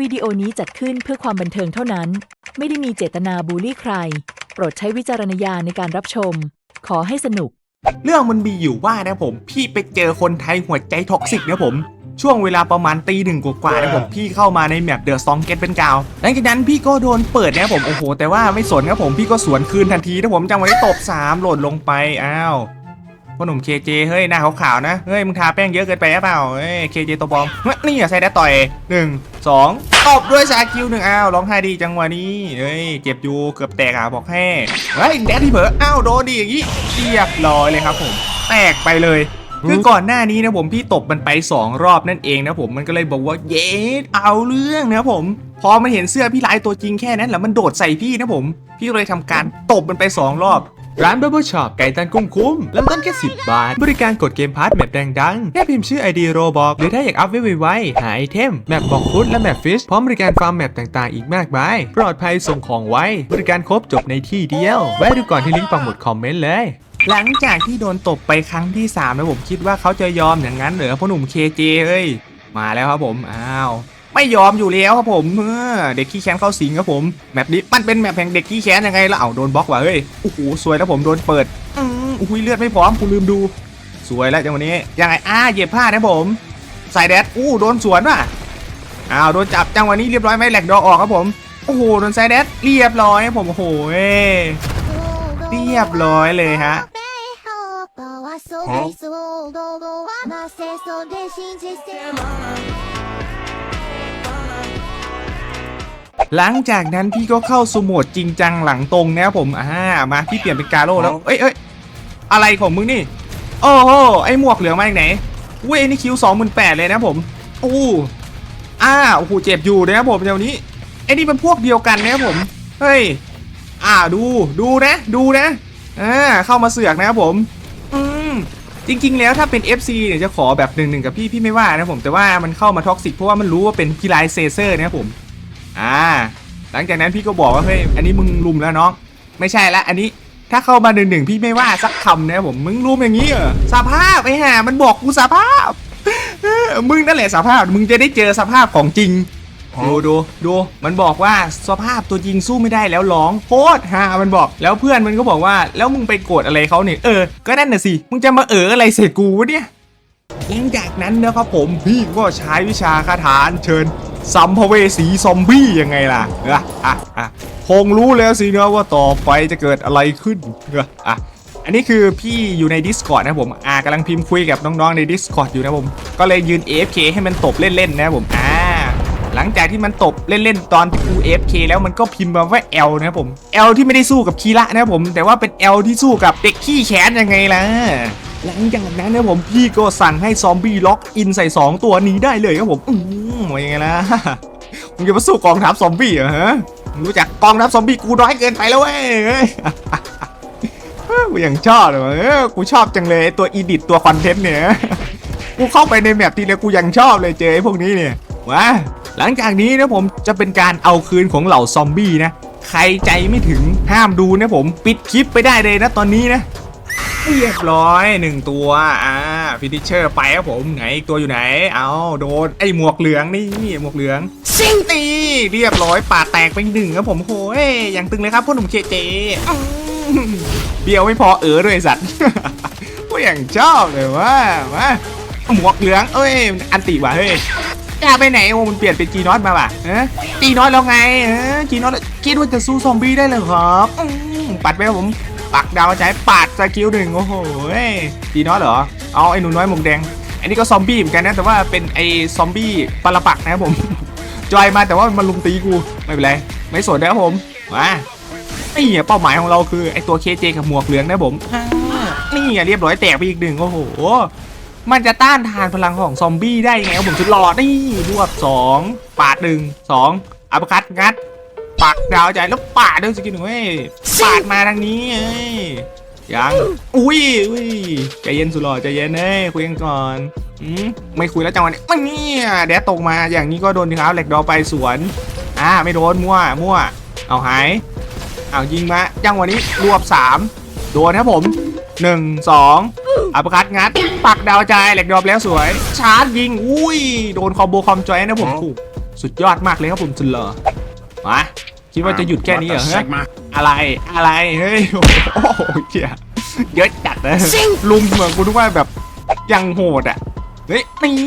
วิดีโอนี้จัดขึ้นเพื่อความบันเทิงเท่านั้น ไม่ได้มีเจตนาบูลลี่ใคร โปรดใช้วิจารณญาณในการรับชม ขอให้สนุก เรื่องมันมีอยู่ว่านะผม พี่ไปเจอคนไทยหัวใจท็อกซิกนะผม ช่วงเวลาประมาณตีหนึ่งกว่าๆนะผมพี่เข้ามาในแมปเดอะซองเกตเป็นกาวหลังจากนั้นพี่ก็โดนเปิดนะผมโอ้โห แต่ว่าไม่สนครับผมพี่ก็สวนคืนทันทีนะผมจังหวะนี้ตบสามหล่นลงไปอ้าว พ่อหนุ่มเคเจเฮ้ยหน้าขาวๆนะเฮ้ยมึงทาแป้งเยอะเกินไปหรือเปล่าเฮ้ยเคเจตัวบอมเฮ้ยนี่อย่าใส่ได้ต่อยหนึ่งสองตบด้วยสาคิวหนึ่งอ้าวร้องไห้ดีจังหวะนี้เฮ้ยเจ็บอยู่เกือบแตกอะบอกให้เฮ้ยแดดที่เผลออ้าวโดนดีอย่างนี้เรียบร้อยเลยครับผม แตกไปเลยคือก่อนหน้านี้นะผมพี่ตบมันไป 2 รอบนั่นเองนะผมมันก็เลยบอกว่าเย้เอาเรื่องนะผม พอมันเห็นเสื้อพี่ลายตัวจริงแค่นั้นแหละมันโดดใส่พี่นะผม พี่ก็เลยทำการตบมันไป 2 รอบ ร้าน Bubble Shop ไก่ตันกุ้งคุ้มเริ่มต้นแค่ 10 บาท บริการกดเกมพาร์ทแมปแดงดังแค่พิมพ์ชื่อ ID โรบอกหรือถ้าอยากอัพไว้ไวๆหาไอเทม แมปบอกฟุตและแมปฟิช พร้อมบริการฟาร์มแมปต่างๆ อีกมากมาย ปลอดภัยส่งของไว้ บริการครบจบในที่เดียว แวะดูก่อนที่ลิงก์ปักหมุดคอมเมนต์เลยหลังจากที่โดนตบไปครั้งที่3นะผมคิดว่าเขาจะยอมอย่างนั้นเหรอพ่อหนุ่มเคเจเอ้ยมาแล้วครับผมอ้าว ไม่ยอมอยู่แล้วครับผมเออเด็กขี้แค้นเข้าสิงครับผมแมปนี้มันเป็นแมปแห่งเด็กขี้แค้นยังไงล่ะเอาโดนบล็อกว่ะเฮ้ยโอ้โหสวยแล้วผมโดนเปิดอืมอุ้ยเลือดไม่พร้อมกูลืมดู สวยแล้วจังวันนี้ยังไงอ้าเหยียบผ้านะผมใส่แดดอู้โดนสวนว่ะอ้าวโดนจับจังวันนี้เรียบร้อยไหมแหลกดอออกครับผมโอ้โหโดนใส่แดดเรียบร้อยครับผมโอ้โหเอ้ยเรียบร้อยเลยฮะ หลังจากนั้นพี่ก็เข้าสู่โหมดจริงจังหลังตรงนะครับผมอ่ามาพี่เปลี่ยนเป็นกาโร่แล้วเอ้ยเอ้ยอะไรของมึงนี่โอ้โหไอหมวกเหลืองมาจากไหนเว้ยนี่คิวสองหมื่นแปดเลยนะผมโอ้อ่าโอ้โหเจ็บอยู่นะครับผมเดี๋ยวนี้ไอ้นี่เป็นพวกเดียวกันนะครับผมเฮ้ยอ่าดูดูนะดูนะอ่าเข้ามาเสือกนะครับผมอืมจริง ๆ แล้วถ้าเป็น FC เนี่ยจะขอแบบหนึ่งหนึ่งกับพี่พี่ไม่ว่านะผมแต่ว่ามันเข้ามาท็อกซิกเพราะว่ามันรู้ว่าเป็นพี่ไลเซเซอร์นะครับผม อ่า หลังจากนั้นพี่ก็บอกว่าเฮ้ยอันนี้มึงลุมแล้วน้อง ไม่ใช่ละอันนี้ถ้าเข้ามาหนึ่งหนึ่งพี่ไม่ว่าสักคำนะผมมึงลุมอย่างนี้เหรอสภาพไอ้ห่ามันบอกกูสภาพเออมึงนั่นแหละสภาพมึงจะได้เจอสภาพของจริงดูดูดูมันบอกว่าสภาพตัวจริงสู้ไม่ได้แล้วร้องโคตรฮามันบอกแล้วเพื่อนมันก็บอกว่าแล้วมึงไปโกรธอะไรเขาเนี่ยเออก็นั่นน่ะสิมึงจะมาเอออะไรใส่กูวะเนี่ยหลังจากนั้นนะครับผมพี่ก็ใช้วิชาคาถาอัญเชิญ สัมภเวสีซอมบี้ยังไงล่ะอะอะอะคงรู้แล้วสินะว่าต่อไปจะเกิดอะไรขึ้นเอะอะอันนี้คือพี่อยู่ใน Discord นะผม อ่ากำลังพิมพ์คุยกับน้องๆใน Discord อยู่นะผม ก็เลยยืน AFK ให้มันตบเล่นๆนะผม อ่า หลังจากที่มันตบเล่นๆตอนกู AFK แล้วมันก็พิมพ์มาว่า L นะผม L ที่ไม่ได้สู้กับคีระนะผม แต่ว่าเป็น L ที่สู้กับเด็กขี้แค้นยังไงล่ะ หลังจากนั้นนะผมพี่ก็สั่งให้ซอมบี้ล็อกอินใส่ 2 ตัวนี้ได้เลยครับผมอืม ว่ายังไงล่ะมึงจะมาสู้กองทัพซอมบี้เหรอฮะมึงรู้จักกองทัพซอมบี้กูน้อยเกินไปแล้วเว้ยกูยังชอบเลยเออกูชอบจังเลยตัวอีดิตตัวคอนเทนต์เนี่ยกูเข้าไปในแมปทีเดียวกูยังชอบเลยเจอไอ้พวกนี้เนี่ยว้าหลังจากนี้นะผมจะเป็นการเอาคืนของเหล่าซอมบี้นะ ใครใจไม่ถึงห้ามดูนะผม ปิดคลิปไปได้เลยนะตอนนี้นะ เรียบร้อยหนึ่งตัว อ่าฟินิชเชอร์ไปครับผมไหนอีกตัวอยู่ไหน เอาโดนไอ้หมวกเหลืองนี่หมวกเหลืองซิงตี เรียบร้อยปาดแตกไปหนึ่งครับผมโอ้ยอย่างตึงเลยครับพ่อหนุ่มเคเจอืมเบี้ยวไม่พอเออด้วยไอ้สัตว์ก็อย่างชอบเลยว่าว่าหมวกเหลืองเอ้ยอันติว่ะเฮ้ยจะไปไหนโอ้มันเปลี่ยนเป็นจีนอตมาว่ะเออจีนอตแล้วไงเออจีนอตคิดว่าจะสู้ซอมบี้ได้เลยครับอืมปัดไปครับผม ปักดาวใช้ปาดสกิลหนึ่งโอ้โหจีน้อตเหรอ เอาไอ้หนูน้อยหมวกแดง อันนี้ก็ซอมบี้เหมือนกันนะ แต่ว่าเป็นไอ้ซอมบี้ปลาปักนะครับผม จอยมาแต่ว่ามันลุมตีกู ไม่เป็นไร ไม่สนนะครับผม มานี่เป้าหมายของเราคือไอ้ตัวเคเจกับหมวกเหลืองนะผมอ่านี่เรียบร้อยแตกไปอีกหนึ่งโอ้โห มันจะต้านทานพลังของซอมบี้ได้ยังไงผมสุดหลอดนี่รวบสองปาดหนึ่งสองอัปคัดงัด ปักดาวใจแล้วปาดด้วยสกินเว้ยปาดมาทางนี้เอ้ยยังอุ้ยอุ้ยใจเย็นสุดหล่อใจเย็นเอ้ยคุยกันก่อนอืมไม่คุยแล้วจังหวะนี้มันเนี่ยแดดตกมาอย่างนี้ก็โดนทีครับเหล็กดอไปสวนอ่าไม่โดนมั่วมั่วเอาหายเอายิงมาจังหวะนี้รวบสามโดนครับผมหนึ่งสองอัปคัดงัด ปักดาวใจเหล็กดอไปแล้วสวย ชาร์จยิง อุ้ย โดนคอมโบคอมจอยนะผมถูกสุดยอดมากเลยครับผมสุดหล่อมา คิดว่าจะหยุดแค่นี้เหรอ What the ฮะ Sigma? อะไรอะไรเฮ้ยโอ้โหเหี้ยเยอะจัดเลยลุมเหมือนกูนึกว่าแบบยังโหดอะเฮ้ยนี่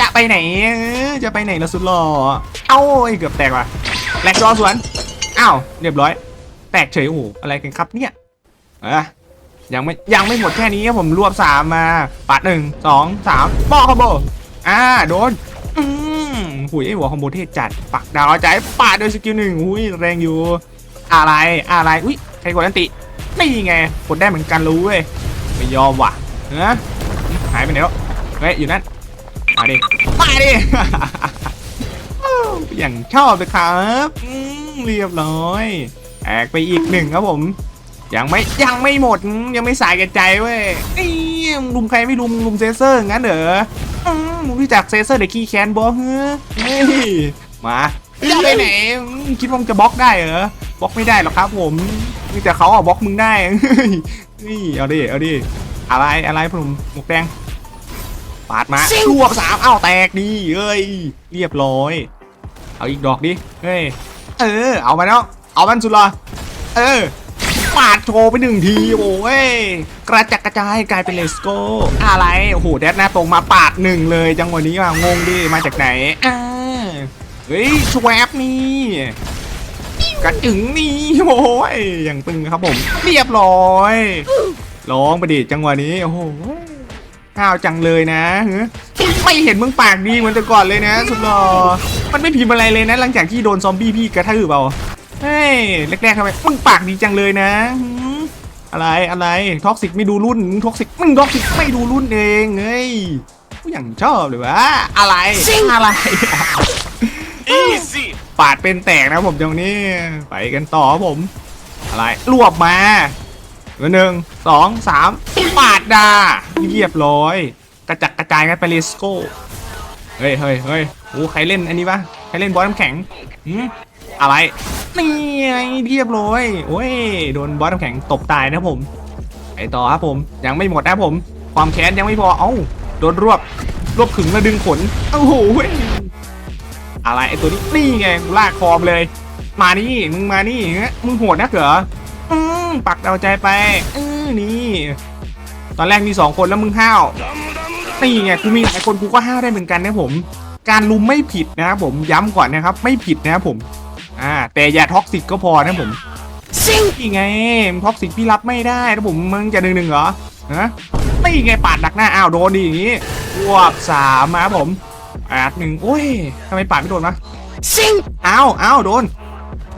จะไปไหนเออจะไปไหนละสุดหล่อเอ้าไอ้เกือบแตกว่ะแหลกรอสวนอ้าวเรียบร้อย แตกเฉยโอ้โหอะไรกันครับเนี่ยอะยังไม่ยังไม่หมดแค่นี้ครับผมรวบสามมาปัดหนึ่งสองสามบอคอมโบอ่าโดนอืม หุยไอ้หัวคอมโบเทศจัดปักดาวใจปาดด้วยสกิลหนึ่งอุ้ยแรงอยู่ อะไรอะไรอุ้ยใครกดอันตินี่ไงกดได้เหมือนกันรู้เว้ยไม่ยอมว่ะเนะหายไปไหนแล้วเฮ้ยอยู่นั่นมาดิมาดิอย่างชอบเลยครับเรียบร้อยแอกไปอีกหนึ่งครับผม ยังไม่ยังไม่หมดยังไม่สายกันใจเว้ยเอ้ยมึงลุมใครไม่ลุมลุมเซเซอร์งั้นเหรอ อืมมึงรู้จักเซเซอร์เด็กขี้แค้นบอเฮ้ยมาจะไปไหนคิดว่ามึงจะบล็อกได้เหรอบล็อกไม่ได้หรอกครับผมมีแต่เขาอะบล็อกมึงได้นี่เอาดิเอาดิอะไรอะไรผมหมวกแดงปาดมารวบสามเอ้าแตกดีเอ้ยเรียบร้อย เอาอีกดอกดิเฮ้ยเออ เอามาแล้วเอามันสุดละเออ ปาดโชว์ไปหนึ่งทีโอ้ยกระจัดกระจายกลายเป็นเลสโก้อะไรโอ้โหแดดหน้าตรงมาปาดหนึ่งเลยจังหวะนี้ว่างงดิมาจากไหนอ่าเฮ้ยชวบนี่กระจึงนี่โอ้ยอย่างตึงครับผม เรียบร้อยร้องไปดิจังหวะนี้โอ้โหข้าวจังเลยนะไม่เห็นมึงปากดีเหมือนแต่ก่อนเลยนะ สุดหล่อมันไม่พิมพ์อะไรเลยนะ หลังจากที่โดนซอมบี้พี่กระทืบเอา เฮ้ยแรกๆทำไมมึงปากดีจังเลยนะหืมอะไรอะไรท็อกซิกไม่ดูรุ่นมึงท็อกซิกมึงท็อกซิกไม่ดูรุ่นเองเฮ้ยกูอย่างชอบเลยวะอะไรอะไร Easy. ปาดเป็นแตกนะผมตรงนี้ไปกันต่อครับผม อะไรรวบมาหนึ่งสองสามปาดดาเรียบร้อย กระจัดกระจายกันไปเลสโก้เฮ้ยเฮ้ยเฮ้ยโอ้ใครเล่นอันนี้ปะใครเล่นบอสน้ำแข็งหืมอะไร นี่ไงเรียบร้อยโอ้ยโดนบอสน้ำแข็งตบตายนะผมไปต่อครับผมยังไม่หมดนะผม ความแค้นยังไม่พอเอ้าโดนรวบรวบขึงแล้วดึงขนโอ้โหอะไรไอตัวนี้นี่ไงกูลากคอมเลย มานี่มึงมานี่มึงโหดนักเหรออืมปักเดาใจไปเออนี่ตอนแรกมีสองคนแล้วมึงห้าวนี่ไงกูมีหลายคนกูก็ห้าวได้เหมือนกันนะผม การลุมไม่ผิดนะครับผมย้ำก่อนนะครับ ไม่ผิดนะครับผม อ่าแต่อย่าท็อกซิกก็พอนะผมซิงนี่ไงท็อกซิกพี่รับไม่ได้นะผมมึงจะหนึ่งหนึ่งเหรอฮะนี่ไงปาดดักหน้าอ้าวโดนดีอย่างงี้รวบสามมาครับผมแปดหนึ่งโอ้ยทำไมปาดไม่โดนวะซิงอ้าวอ้าวโดน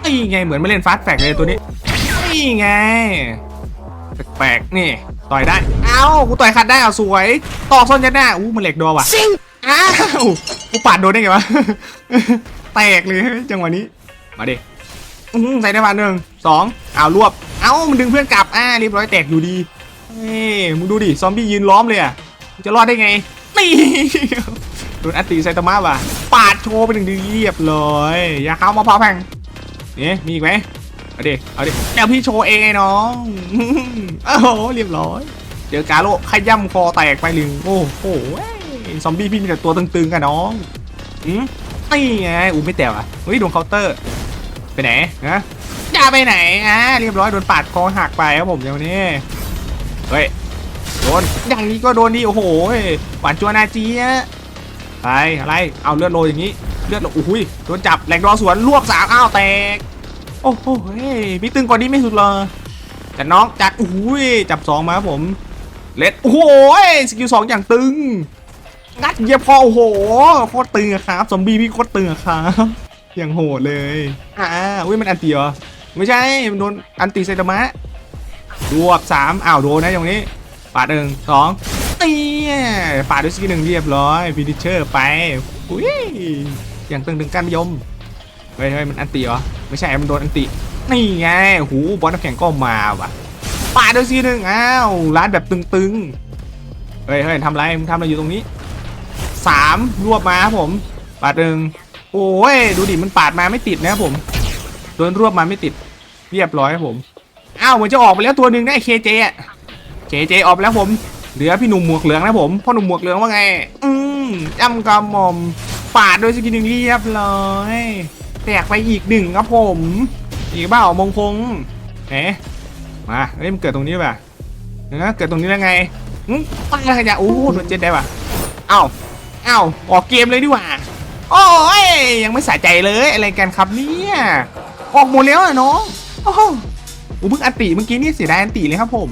นี่ไงเหมือนมาเล่นฟาสต์แฟกเลยตัวนี้นี่ไงแปลกๆนี่ต่อยได้อ้าวกูต่อยขัดได้เอาสวยตอกส้นยัดหน้าอู้มันเหล็กโดนว่ะซิงอ้าวกูปาดโดนได้ไงวะแตกเลยจังหวะนี้ มาดิอื้อหือใส่ได้มาหนึ่งสองอ้าวรวบ เอ้ามันดึงเพื่อนกลับอ่าเรียบร้อยแตกอยู่ดีเฮ้ยมึงดูดิซอมบี้ยืนล้อมเลยอะมึงจะรอดได้ไงนี่โดนอัตติไซตามะว่ะปาดโชว์ไปหนึ่งทีเรียบเลยอย่าเข้ามาพอแพงนี่มีอีกไหมเอาดิเอาดิเดี๋ยวพี่โชว์เองไอ้น้องโอ้โหเรียบร้อยเจอกาโร่ขย้ำคอแตกไปหนึ่งโอ้โหซอมบี้พี่มีแต่ตัวตึงๆกันน้องอืมนี่ไงอู้ไม่แตกอะเฮ้ยโดนเคาน์เตอร์ ไปไหนนะจะไปไหนอะเรียบร้อยโดนปาดคอหักไปครับผมเดี๋ยวนี้เฮ้ยโดนอย่างนี้ก็โดนดีโอ้โหหวานจัวนาจีอะไปอะไรเอาเลือดโรยอย่างนี้เลือดโรยอุ้ยโดนจับแหลกรอสวนรวบสามอ้าวแตกโอ้โหเฮ้ยมีตึงกว่านี้ไม่สุดเลยแต่น้องจัดอุ้ยจับสองมาครับผมเล็ดโอ้โหสกิลสองอย่างตึงงัดเหยียบคอโอ้โหโคตรตึงอะครับซอมบี้พี่โคตรตึงอะครับ อย่างโหดเลยอ่าอุ้ยมันอันตีเหรอไม่ใช่มันโดนอันตีไซตามะรวบสามอ้าวโดนนะอย่างนี้ปาดหนึ่งสองนี่ปาดด้วยสกิลหนึ่งเรียบร้อยฟินิชเชอร์ไปอุ้ยอย่างตึงถึงการยมเฮ้ยเฮ้ยมันอันติเหรอไม่ใช่มันโดนอันตินี่ไงหูบอลน้ำแข็งก็มาว่ะปาดด้วยสกิลหนึ่งอ้าวร้านแบบตึงๆเฮ้ยเฮ้ยทำไรมึงทำอะไรอยู่ตรงนี้สามรวบมาครับผมปาดหนึ่ง โอ้ยดูดิมันปาดมาไม่ติดนะครับผมโดนรวบมาไม่ติด เรียบร้อยครับผมอ้าวเหมือนจะออกไปแล้วตัวหนึ่งนะเคเจอะเคเจออกไปแล้วผมเหลือพี่หนุ่มหมวกเหลืองนะผมพ่อหนุ่มหมวกเหลืองว่าไง อืมจำกำหมอมปาดโดยสกินหนึ่งเรียบร้อยแตกไปอีกหนึ่งครับผม อีกเปล่ามงคงเอ๊ะมาเอ้ยมันเกิดตรงนี้ป่ะเดี๋ยวนะเกิดตรงนี้ได้ไงอืมตายขยะโอ้โหโดนเจ็ดได้ป่ะเอ้าเอ้าออกเกมเลยดีกว่า โอ้ยยังไม่สะใจเลยอะไรกันครับเนี่ยออกหมดแล้วอะน้องโอ้โหอู้เพิ่งอันติเมื่อกี้นี่เสียดายอันติเลยครับผม